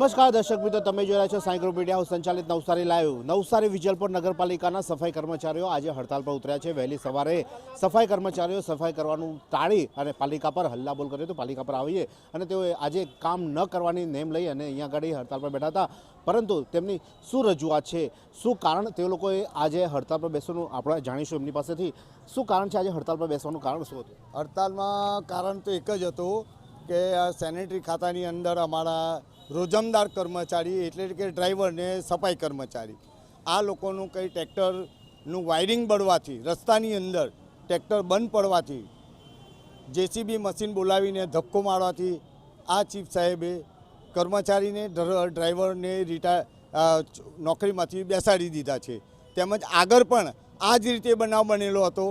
નમસ્કાર, દર્શક મિત્રો, તમે જોઈ રહ્યા છો સાંઈ ગ્રુપ મીડિયા. સંચાલિત નવસારી લાઈવ. નવસારી વિજલપુર નગરપાલિકાના સફાઈ કર્મચારીઓ આજે હડતાલ પર ઉતર્યા છે. વહેલી સવારે સફાઈ કર્મચારીઓ સફાઈ કરવાનું ટાળી અને પાલિકા પર હલ્લાબોલ કર્યો તો પાલિકા પર આવીએ અને તેઓ આજે કામ ન કરવાની નેમ લઈ અને અહીંયા આગળ હડતાલ પર બેઠા હતા. પરંતુ તેમની શું રજૂઆત છે? શું કારણ? તે લોકોએ આજે હડતાલ પર બેસવાનું આપણે જાણીશું એમની પાસેથી. શું કારણ છે આજે હડતાલ પર બેસવાનું કારણ શું હતું? હડતાલમાં કારણ તો એક જ હતું કે આ સેનેટરી ખાતાની અંદર અમારા રોજમદાર કર્મચારી એટલે કે ડ્રાઈવર ને સફાઈ કર્મચારી. આ લોકોનું કંઈ ટ્રેક્ટરનું વાયરિંગ બળવાથી, રસ્તાની અંદર ટ્રેક્ટર બંધ પડવાથી, જેસીબી મશીન બોલાવીને ધક્કો મારવાથી આ ચીફ સાહેબે કર્મચારીને ડ્રાઈવરને રિટાયર નોકરીમાંથી બેસાડી દીધા છે. તેમજ આગળ પણ આ જ રીતે બનાવ બનેલો હતો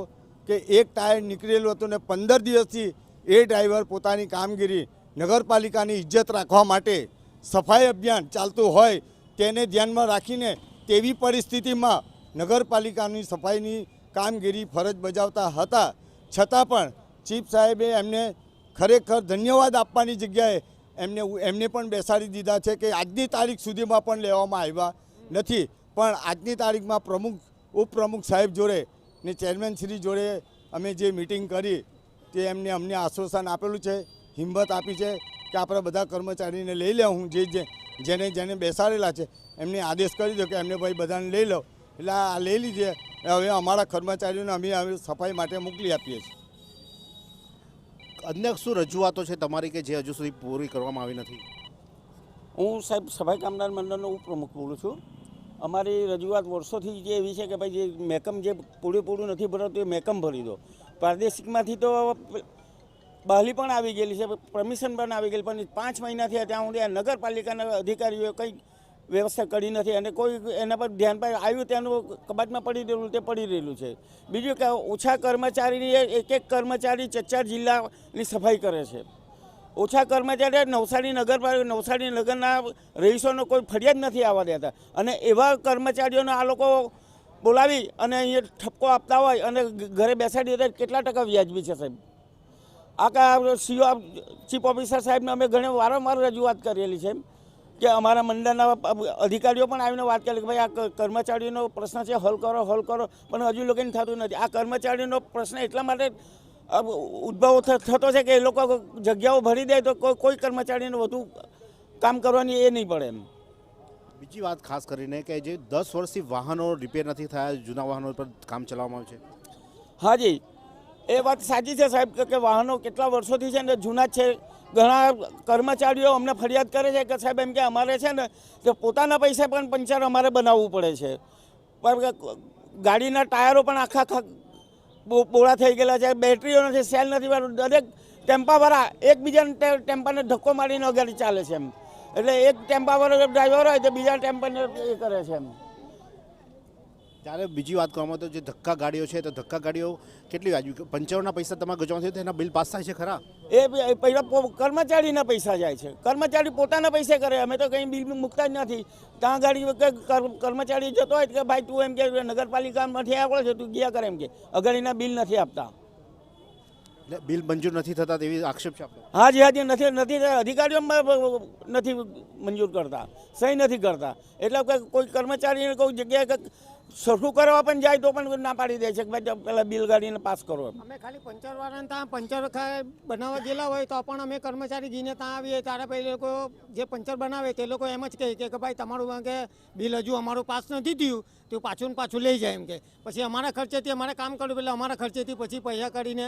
કે એક ટાયર નીકળેલું હતું ને પંદર દિવસથી એ ડ્રાઈવર પોતાની કામગીરી નગરપાલિકાની ઇજ્જત રાખવા માટે સફાઈ અભિયાન ચાલતું હોય તેને ધ્યાનમાં રાખીને તેવી પરિસ્થિતિમાં નગરપાલિકાની સફાઈની કામગીરી ફરજ બજાવતા હતા. છતાં પણ ચીફ સાહેબે એમને ખરેખર ધન્યવાદ આપવાની જગ્યાએ એમને એમને પણ બેસાડી દીધા છે કે આજની તારીખ સુધીમાં પણ લેવામાં આવ્યા નથી. પણ આજની તારીખમાં પ્રમુખ, ઉપપ્રમુખ સાહેબ જોડે ને ચેરમેન શ્રી જોડે અમે જે મિટિંગ કરી તે એમને અમને આશ્વાસન આપેલું છે, હિંમત આપી છે. કે આપણે બધા કર્મચારીને લઈ લે હું જે જે જેને જેને બેસાડેલા છે એમને આદેશ કરી દો કે એમને ભાઈ બધાને લઈ લો. એટલે આ લઈ લીધે હવે અમારા કર્મચારીઓને અમે હવે સફાઈ માટે મોકલી આપીએ છીએ. અન્ય શું રજૂઆતો છે તમારી કે જે હજુ સુધી પૂરી કરવામાં આવી નથી? હું સાહેબ સફાઈ કામદાર મંડળનો ઉપપ્રમુખ બોલું છું. અમારી રજૂઆત વર્ષોથી જે એવી છે કે ભાઈ જે મેકમ જે પૂરેપૂરું નથી ભરાતું એ મેકમ ભરી દો. પ્રાદેશિકમાંથી તો બહાલી પણ આવી ગયેલી છે પરમિશન પણ આવી ગયેલી, પણ પાંચ મહિનાથી ત્યાં સુધી આ નગરપાલિકાના અધિકારીઓએ કંઈ વ્યવસ્થા કરી નથી અને કોઈ એના પર ધ્યાન પર આવ્યું ત્યાંનું કબાટમાં પડી રહેલું, તે પડી રહેલું છે. બીજું કે ઓછા કર્મચારીની એક એક કર્મચારી ચચાર જિલ્લાની સફાઈ કરે છે. ઓછા કર્મચારી નવસારી નગરપાલિકા, નવસારી નગરના રહીશોનો કોઈ ફરિયાદ નથી આવવા દેતા. અને એવા કર્મચારીઓને આ લોકો બોલાવી અને અહીંયા ઠપકો આપતા હોય અને ઘરે બેસાડી કેટલા ટકા વ્યાજબી છે સાહેબ? આ સીઓ ચીફ ઓફિસર સાહેબને અમે ઘણી વારંવાર રજૂઆત કરેલી છે કે અમારા મંડળના અધિકારીઓ પણ આવીને વાત કરી કે ભાઈ આ કર્મચારીઓનો પ્રશ્ન છે હલ કરો હલ કરો પણ હજુ લોકોને થતું નથી. આ કર્મચારીઓનો પ્રશ્ન એટલા માટે ઉદ્ભવ થતો છે કે એ લોકો જગ્યાઓ ભરી દે તો કોઈ કોઈ કર્મચારીને વધુ કામ કરવાની એ નહીં પડે એમ. બીજી વાત ખાસ કરીને કે જે દસ વર્ષથી વાહનો રિપેર નથી થયા જૂના વાહનો પર કામ ચલાવવામાં આવે છે. હાજી એ વાત સાચી છે સાહેબ, કે- વાહનો કેટલા વર્ષોથી છે ને જૂના છે. ઘણા કર્મચારીઓ અમને ફરિયાદ કરે છે કે સાહેબ, એમ કે અમારે છે ને, કે પોતાના પૈસે પણ પંચર અમારે બનાવવું પડે છે. પણ ગાડીના ટાયરો પણ આખા આખા બોળા થઈ ગયેલા છે. બેટરીઓ નથી, સેલ નથી વાળું. દરેક ટેમ્પાવાળા એકબીજાને ટેમ્પાને ધક્કો મારીને ગાડી ચાલે છે એમ. એટલે એક ટેમ્પાવાળો ડ્રાઈવર હોય તો બીજા ટેમ્પાને એ કરે છે એમ. ત્યારે બીજી વાત કરવામાં તો જે ધક્કા ગાડીઓ છે, તો ધક્કા ગાડીઓ કેટલી વાજબી પંચાવનના પૈસા તમારે ગજવા થયું તેના બિલ પાસ થાય છે ખરા? એ પહેલા કર્મચારીના પૈસા જાય છે. કર્મચારી પોતાના પૈસે કરે, અમે તો કંઈ બિલ મૂકતા જ નથી. ત્યાં ગાડી કર્મચારી જતો હોય કે, ભાઈ, તું એમ કે, નગરપાલિકામાંથી આવ્યો છે, તું ગયા કરે એમ કે. અગાડીના બિલ નથી આપતા. એટલે બિલ મંજૂર નથી થતા તેવી આક્ષેપ છે હા હાજી હાજી નથી નથી અધિકારીઓ નથી મંજૂર કરતા. સહી નથી કરતા. એટલે કે કોઈ કર્મચારીને કોઈ જગ્યાએ કંઈક સરખું કરવા પણ જાય તો પણ ના પાડી દે છે કે ભાઈ પહેલાં બિલ ગાડીને પાસ કરો અમે ખાલી પંચર વાળાને ત્યાં પંચર બનાવવા ગયેલા હોય તો પણ અમે કર્મચારી ગઈને ત્યાં આવીએ ત્યારે પછી લોકો જે પંચર બનાવે તે લોકો એમ જ કહે કે કે ભાઈ તમારું કે બિલ હજુ અમારું પાસ નથી થયું. તો પાછું ને પાછું લઈ જાય એમ કે. પછી અમારા ખર્ચેથી અમારે કામ કરવું એટલે અમારા ખર્ચેથી પછી પૈસા કાઢીને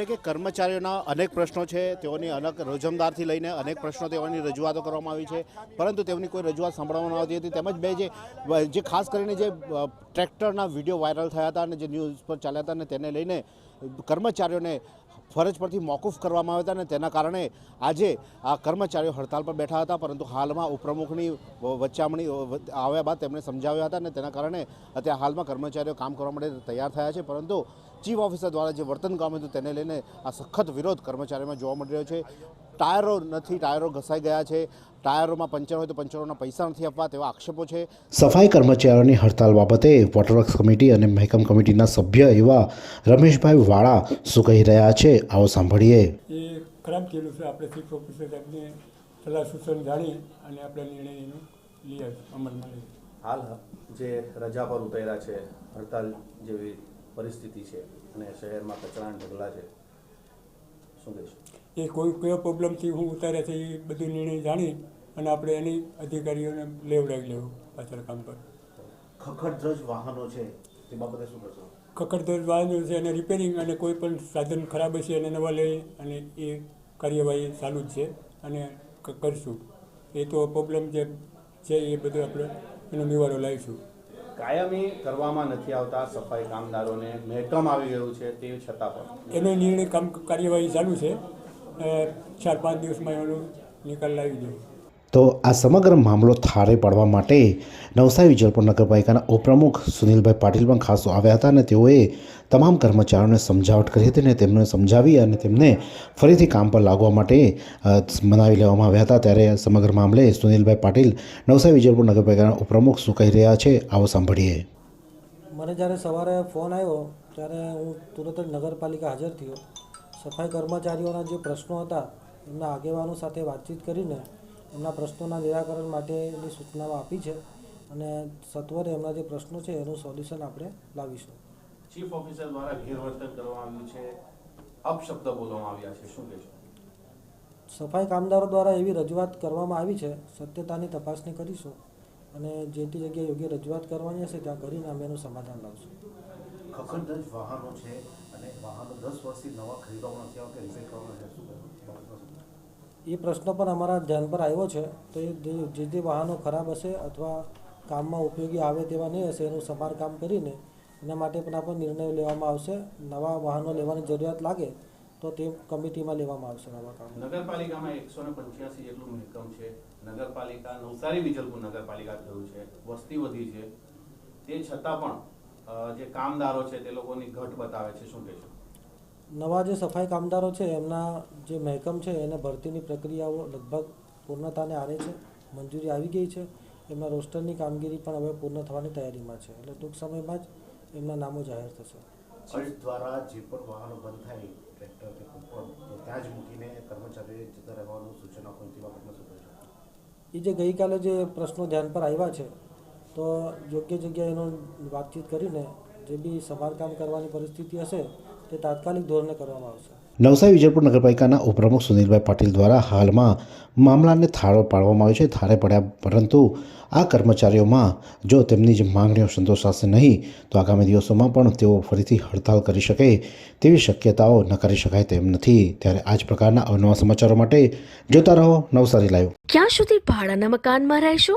એટલે કે કર્મચારીઓના અનેક પ્રશ્નો છે, તેઓની અનેક રોજમદારથી લઈને અનેક પ્રશ્નો તેઓની રજૂઆતો કરવામાં આવી છે. પરંતુ તેમની કોઈ રજૂઆત સાંભળવામાં આવતી હતી. તેમજ બે જે જે ખાસ કરીને જે ટ્રેક્ટરના વીડિયો વાયરલ થયા હતા અને જે ન્યૂઝ પર ચાલ્યા હતા અને તેને લઈને કર્મચારીઓને ફરજ પરથી મોકૂફ કરવામાં આવ્યા હતા અને તેના કારણે આજે આ કર્મચારીઓ હડતાલ પર બેઠા હતા, પરંતુ હાલમાં ઉપપ્રમુખની વચ્ચામણી આવ્યા બાદ તેમણે સમજાવ્યા હતા અને તેના કારણે અત્યારે હાલમાં કર્મચારીઓ કામ કરવા માટે તૈયાર થયા છે, પરંતુ ચીફ ઓફિસર દ્વારા જે વર્તન કામ હતું તેને લઈને આ સખત વિરોધ કર્મચારીઓમાં જોવા મળી રહ્યો છે. ટાયરો નથી ટાયરો ઘસાઈ ગયા છે. ટાયરોમાં પંચર હોય તો પંચરોના પૈસા નથી આપવા તેવા આક્ષેપો છે. સફાઈ કર્મચારીઓની હડતાલ બાબતે વોટરવર્ક્સ કમિટી અને મહેકમ કમિટીના સભ્ય એવા રમેશભાઈ વાળા શું કહી રહ્યા છે આવો સાંભળીએ. એ ખરાબ થયેલું છે. આપણે ચીફ ઓફિસર સાહેબને સલાહ સૂચન જાણી અને આપણે નિર્ણય એનો લઈએ અમલમાં લઈએ હાલ જે રજા પર ઉતર્યા છે હડતાલ જેવી પરિસ્થિતિ છે અને શહેરમાં કચરાના ઢગલા છે શું કહીશું? એ કોઈ કયો પ્રોબ્લેમથી હું ઉતારે છે એ બધું નિર્ણય જાણી અને આપણે એની અધિકારીઓને લેવડાવી લેવું પાછળ કામ પર. ખખડધજ વાહનો છે તે બાબતે શું કરશો? કકડધજ વાહનો છે એને રિપેરિંગ અને કોઈ પણ સાધન ખરાબ હશે એને નવા લઈ અને એ કાર્યવાહી ચાલુ જ છે અને ક- કરશું. એ તો પ્રોબ્લેમ જે છે એ બધું આપણે એનો નિવારો લાવીશું. કાયમી કરવામાં નથી આવતા સફાઈ કામદારોને મહેકમ આવી ગયું છે તે છતાં પણ. એનો નિર્ણય કામ કાર્યવાહી ચાલુ છે. ચાર પાંચ દિવસમાં એનું નિકાલ લાવી દઉં તો આ સમગ્ર મામલો થાળે પાડવા માટે નવસારી વિજલપુર નગરપાલિકાના ઉપપ્રમુખ સુનિલભાઈ પાટીલ પણ ખાસ આવ્યા હતા અને તેઓએ તમામ કર્મચારીઓને સમજાવટ કરી હતી અને તેમને સમજાવી અને તેમને ફરીથી કામ પર લાગવા માટે મનાવી લેવામાં આવ્યા હતા. ત્યારે સમગ્ર મામલે સુનિલભાઈ પાટીલ નવસારી વિજલપુર નગરપાલિકાના ઉપપ્રમુખ શું કહી રહ્યા છે આવો સાંભળીએ. મને જ્યારે સવારે ફોન આવ્યો ત્યારે હું તુરંત જ નગરપાલિકા હાજર થયો. સફાઈ કર્મચારીઓના જે પ્રશ્નો હતા એમના આગેવાનો સાથે વાતચીત કરીને એમના પ્રશ્નોના નિરાકરણ માટેની સૂચનાઓ આપી છે અને સત્વરે એમના જે પ્રશ્નો છે એનું સોલ્યુશન આપણે લાવીશું. ચીફ ઓફિસર દ્વારા ગેરવર્તન કરવામાં આવ્યું છે. અપશબ્દ બોલવામાં આવ્યા છે. શું કહેશો? સફાઈ કામદારો દ્વારા એવી રજૂઆત કરવામાં આવી છે સત્યતાની તપાસણી કરીશું અને જે તે જગ્યાએ યોગ્ય રજૂઆત કરવાની હશે ત્યાં કરીને અમે એનું સમાધાન લાવશું. ખખડધજ વાહનો છે. અને વાહનો દસ વર્ષથી નવા ખરીદવામાં નથી આવતા રિપેર કરવામાં નથી શું એ પ્રશ્ન પણ અમારા ધ્યાન પર આવ્યો છે તો એ જે- જે જે વાહનો ખરાબ હશે અથવા કામમાં ઉપયોગી આવે તેવા નહીં હશે એનું સમારકામ કરીને એના માટે પણ આપણે નિર્ણય લેવામાં આવશે. નવા વાહનો લેવાની જરૂરિયાત લાગે તો તે કમિટીમાં લેવામાં આવશે નવા કામ. નગરપાલિકામાં એકસો ને પંચ્યાસી જેટલું મહેકમ છે. નગરપાલિકા નવસારી વિજલપુર નગરપાલિકા થયું છે. વસ્તી વધી છે. તે છતાં પણ જે કામદારો છે તે લોકોની ઘટ બતાવે છે શું કહેશો? નવા જે સફાઈ કામદારો છે એમના જે મહેકમ છે એને ભરતીની પ્રક્રિયાઓ લગભગ પૂર્ણતાને આરે છે મંજૂરી આવી ગઈ છે. એમના રોસ્ટરની કામગીરી પણ હવે પૂર્ણ થવાની તૈયારીમાં છે. એટલે ટૂંક સમયમાં જ એમના નામો જાહેર થશે. દ્વારા જે પણ વાહનો બંધ થાય ટ્રેક્ટર કે કોઈ પણ ત્યાં જ મૂકીને કર્મચારીઓએ જતા રહેવાનું સૂચન આપવાનું બાબતમાં શું એ જે ગઈકાલે જે પ્રશ્નો ધ્યાન પર આવ્યા છે તો યોગ્ય જગ્યાએ એનો વાતચીત કરીને જે બી સમારકામ કરવાની પરિસ્થિતિ હશે તે તાત્કાલિક ધોરણે કરવામાં આવશે. નવસારી વિજયપુર નગરપાલિકાના ઉપપ્રમુખ સુનિલભાઈ પાટીલ દ્વારા હાલમાં મામલાને થાળો પાડવામાં આવ્યો છે. થાળે પડ્યા પરંતુ આ કર્મચારીઓમાં જો તેમની જે માંગણીઓ સંતોષાશે નહીં તો આગામી દિવસોમાં પણ તેઓ ફરીથી હડતાલ કરી શકે તેવી શક્યતાઓ નકારી શકાય તેમ નથી. ત્યારે આ જ પ્રકારના અવનવા સમાચારો માટે જોતા રહો નવસારી લાઈવ. ક્યાં સુધી ભાડાના મકાનમાં રહેશો?